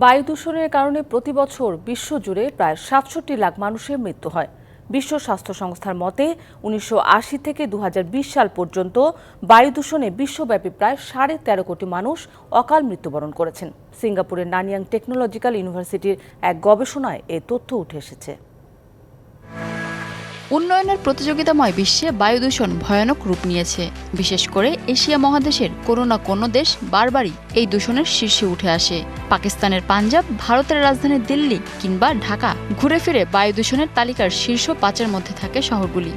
বায়ু দূষণের কারণে প্রতি বছর বিশ্বজুড়ে প্রায় সাতষট্টি লাখ মানুষের মৃত্যু হয়। বিশ্ব স্বাস্থ্য সংস্থার মতে, উনিশশো আশি থেকে দু হাজার বিশ সাল পর্যন্ত বায়ু দূষণে বিশ্বব্যাপী প্রায় সাড়ে তেরো কোটি মানুষ অকাল মৃত্যুবরণ করেছেন। সিঙ্গাপুরের নানিয়াং টেকনোলজিক্যাল ইউনিভার্সিটির এক গবেষণায় এ তথ্য উঠে এসেছে। উন্নয়নের প্রতিযোগিতাময় বিশ্বে বায়ু দূষণ ভয়ানক রূপ নিয়েছে। বিশেষ করে এশিয়া মহাদেশের কোনো না কোনো দেশ বারবারই এই দূষণের শীর্ষে উঠে আসে। পাকিস্তানের পাঞ্জাব, ভারতের রাজধানী দিল্লি কিংবা ঢাকা ঘুরে ফিরে বায়ু দূষণের তালিকার শীর্ষ পাঁচের মধ্যে থাকে শহরগুলি।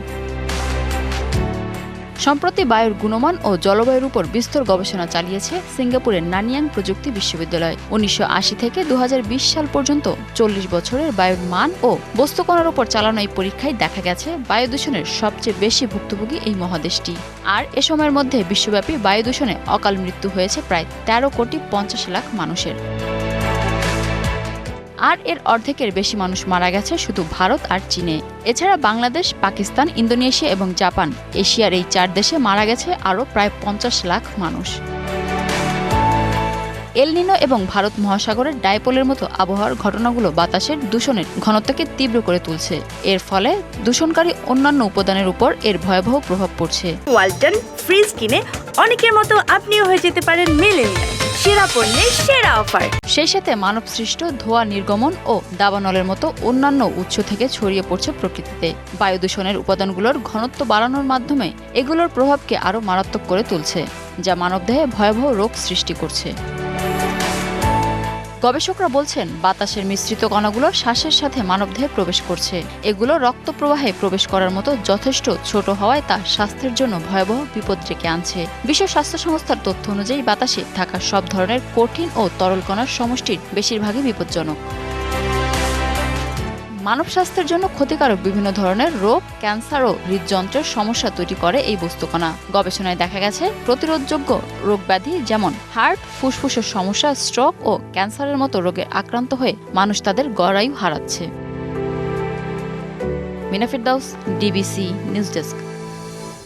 সম্প্রতি বায়ুর গুণমান ও জলবায়ুর উপর বিস্তর গবেষণা চালিয়েছে সিঙ্গাপুরের নানিয়াং প্রযুক্তি বিশ্ববিদ্যালয়। উনিশশো আশি থেকে দু হাজার বিশ সাল পর্যন্ত চল্লিশ বছরের বায়ুর মান ও বস্তুকণার উপর চালানো এই পরীক্ষায় দেখা গেছে বায়ু দূষণের সবচেয়ে বেশি ভুক্তভোগী এই মহাদেশটি। আর এ সময়ের মধ্যে বিশ্বব্যাপী বায়ু দূষণে অকাল মৃত্যু হয়েছে প্রায় তেরো কোটি পঞ্চাশ লাখ মানুষের। আর এর অর্ধেকের বেশি মানুষ মারা গেছে শুধু ভারত আর চীনে। এছাড়া বাংলাদেশ, পাকিস্তান, ইন্দোনেশিয়া এবং জাপান এশিয়ার এই চার দেশে মারা গেছে আরও প্রায় পঞ্চাশ লাখ মানুষ। এলনিনো এবং ভারত মহাসাগরের ডাইপোলের মতো আবহাওয়ার ঘটনাগুলো বাতাসের দূষণের ঘনত্বকে তীব্র করে তুলছে। এর ফলে দূষণকারী অন্যান্য উপাদানের উপর এর ভয়াবহ প্রভাব পড়ছে। ওয়ালটন ফ্রিজ কিনে অনেকের মতো আপনিও হয়ে যেতে পারেন মেলেনিয়া সেরা পণ্যের সেরা অফার। সেই সাথে মানবসৃষ্ট ধোঁয়া নির্গমন ও দাবানলের মতো অন্যান্য উৎস থেকে ছড়িয়ে পড়ছে প্রকৃতিতে। বায়ু দূষণের উপাদানগুলোর ঘনত্ব বাড়ানোর মাধ্যমে এগুলোর প্রভাবকে আরও মারাত্মক করে তুলছে, যা মানবদেহে ভয়াবহ রোগ সৃষ্টি করছে। গবেষকরা বলছেন, বাতাসের মিশ্রিত কণাগুলো শ্বাসের সাথে মানবদেহে প্রবেশ করছে। এগুলো রক্ত প্রবাহে প্রবেশ করার মতো যথেষ্ট ছোট হওয়ায় তা স্বাস্থ্যের জন্য ভয়াবহ বিপদ ডেকে আনছে। বিশ্ব স্বাস্থ্য সংস্থার তথ্য অনুযায়ী বাতাসে থাকা সব ধরনের কঠিন ও তরল কণার সমষ্টির বেশিরভাগই বিপজ্জনক। মানব স্বাস্থ্যের জন্য ক্ষতিকারক বিভিন্ন ধরনের রোগ, ক্যান্সার ও হৃদযন্ত্রের সমস্যা তৈরি করে এই বস্তুকণা। গবেষণায় দেখা গেছে, প্রতিরোধযোগ্য রোগ ব্যাধি যেমন হার্ট, ফুসফুসের সমস্যা, স্ট্রোক ও ক্যান্সারের মতো রোগে আক্রান্ত হয়ে মানুষ তাদের গড়ায়ু হারাচ্ছে। মিনাফির দাউস ডিবিসি নিউজ ডেস্ক।